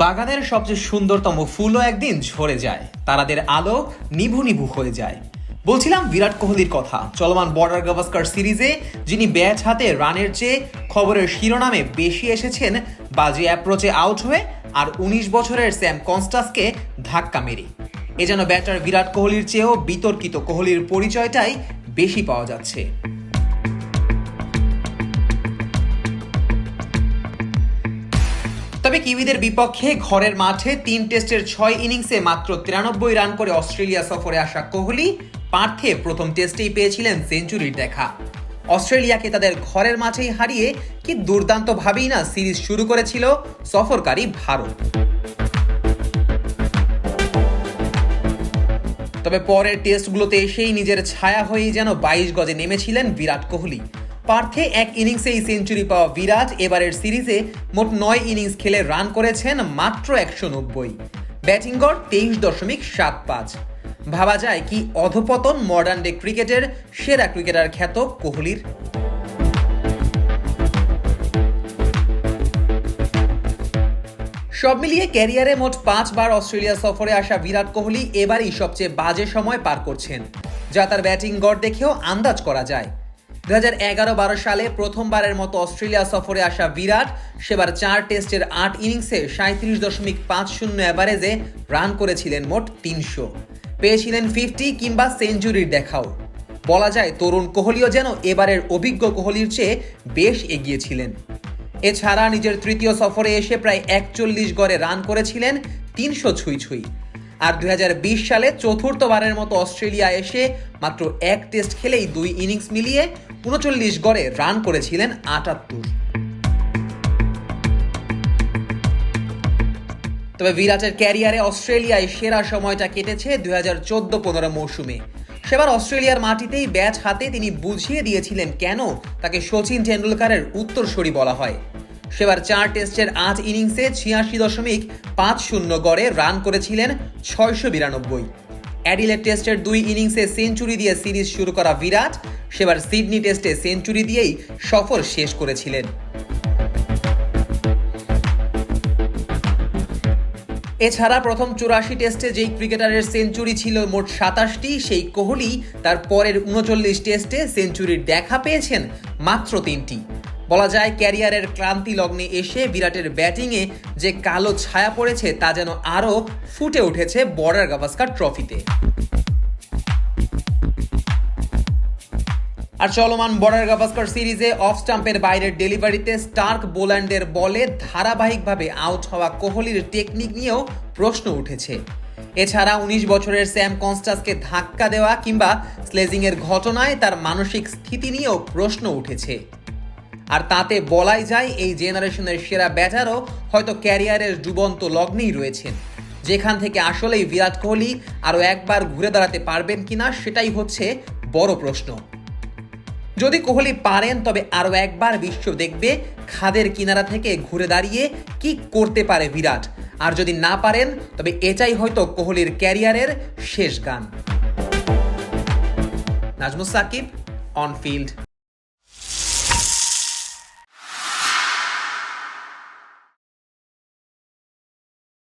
বাগানের সবচেয়ে সুন্দরতম ফুলও একদিন ঝরে যায়। তারাদের আলো নিভু নিভু হয়ে যায়। বলছিলাম বিরাট কোহলির কথা। চলমান বর্ডার গাভাস্কার সিরিজে যিনি ব্যাট হাতে রানের চেয়ে খবরের শিরোনামে বেশি এসেছেন, বাজি অ্যাপ্রোচে আউট হয়ে আর উনিশ বছরের স্যাম কনস্টাসকে ধাক্কা মেরে। এ যেন ব্যাটার বিরাট কোহলির চেয়েও বিতর্কিত কোহলির পরিচয়টাই বেশি পাওয়া যাচ্ছে। তবে কিউইদের বিপক্ষে ঘরের মাঠে তিন টেস্টের ছয় ইনিংসে মাত্র তিরানব্বই রান করে অস্ট্রেলিয়া সফরে আসা কোহলি পার্থে প্রথম টেস্টেই পেয়েছিলেন সেঞ্চুরির দেখা। অস্ট্রেলিয়াকে তাদের ঘরের মাঠেই হারিয়ে কি দুর্দান্তভাবেই না সিরিজ শুরু করেছিল সফরকারী ভারত। তবে পরের টেস্টগুলোতে এসেই নিজের ছায়া হয়েই যেন বাইশ গজে নেমেছিলেন বিরাট কোহলি। পার্থে এক ইনিংসেই সেঞ্চুরি পাওয়া বিরাট, এবারের সিরিজে মোট নয় ইনিংস খেলে রান করেছেন মাত্র একশো নব্বই। ব্যাটিং গড় তেইশ দশমিক সাত পাঁচ। ভাবা যায় কি অধপতন মডার্ন ডে ক্রিকেটের সেরা ক্রিকেটার খ্যাত কোহলির? সব মিলিয়ে ক্যারিয়ারে মোট পাঁচবার অস্ট্রেলিয়া সফরে আসা বিরাট কোহলি এবারই সবচেয়ে বাজে সময় পার করছেন, যা তার ব্যাটিং গড় দেখেও আন্দাজ করা যায়। দু হাজার এগারো বারো সালে প্রথমবারের মতো অস্ট্রেলিয়া সফরে আসা বিরাট সেবার চার টেস্টের আট ইনিংসে সাঁত্রিশ দশমিক পাঁচ শূন্য অ্যাভারেজে রান করেছিলেন মোট তিনশো। পেয়েছিলেন ফিফটি কিংবা সেঞ্চুরির দেখাও। বলা যায় তরুণ কোহলিও যেন এবারের অভিজ্ঞ কোহলির চেয়ে বেশ এগিয়েছিলেন। এছাড়া নিজের তৃতীয় সফরে এসে প্রায় একচল্লিশ গড়ে রান করেছিলেন তিনশো ছুঁই ছুঁই। আর দুই হাজার বিশ সালে চতুর্থবারের মতো অস্ট্রেলিয়া এসে মাত্র এক টেস্ট খেলেই দুই ইনিংস মিলিয়ে উনচল্লিশ গড়ে রান করেছিলেন আটাত্তর। তবে বিরাটের ক্যারিয়ারে অস্ট্রেলিয়ায় সেরা সময়টা কেটেছে দুই হাজার চোদ্দ পনেরো মৌসুমে। সেবার অস্ট্রেলিয়ার মাটিতেই ব্যাচ হাতে তিনি বুঝিয়ে দিয়েছিলেন কেন তাকে শচীন টেন্ডুলকারের উত্তরসূরি বলা হয়। সেবার চার টেস্টের আট ইনিংসে ছিয়াশি দশমিক পাঁচ শূন্য গড়ে রান করেছিলেন ছয়শো বিরানব্বই। অ্যাডিলেট টেস্টের দুই ইনিংসে সেঞ্চুরি দিয়ে সিরিজ শুরু করা বিরাট, সেবার সিডনি টেস্টে সেঞ্চুরি দিয়েই সফর শেষ করেছিলেন। এছাড়া প্রথম চুরাশি টেস্টে যেই ক্রিকেটারের সেঞ্চুরি ছিল মোট সাতাশটি, সেই কোহলি তার পরের উনচল্লিশ টেস্টে সেঞ্চুরির দেখা পেয়েছেন মাত্র তিনটি। বলা যায় ক্যারিয়ারের ক্লান্তি লগ্নে এসে বিরাটের ব্যাটিংয়ে যে কালো ছায়া পড়েছে তা যেন আরও ফুটে উঠেছে বর্ডার গাভাস্কার ট্রফিতে। আর চলমান বর্ডার গাভাস্কার সিরিজে অফ স্টাম্পের বাইরের ডেলিভারিতে স্টার্ক বোল্যান্ডের বলে ধারাবাহিকভাবে আউট হওয়া কোহলির টেকনিক নিয়েও প্রশ্ন উঠেছে। এছাড়া উনিশ বছরের স্যাম কনস্টাসকে ধাক্কা দেওয়া কিংবা স্লেজিংয়ের ঘটনায় তার মানসিক স্থিতি নিয়েও প্রশ্ন উঠেছে। আর তাতে বলাই যায়, এই জেনারেশনের সেরা ব্যাটারও হয়তো ক্যারিয়ারের ডুবন্ত লগ্নেই রয়েছেন। যেখান থেকে আসলেই বিরাট কোহলি আরও একবার ঘুরে দাঁড়াতে পারবেন কিনা সেটাই হচ্ছে বড় প্রশ্ন। যদি কোহলি পারেন, তবে আরও একবার বিশ্ব দেখবে খাদের কিনারা থেকে ঘুরে দাঁড়িয়ে কি করতে পারে বিরাট। আর যদি না পারেন, তবে এটাই হয়তো কোহলির ক্যারিয়ারের শেষ গান। Najmus Shakib on field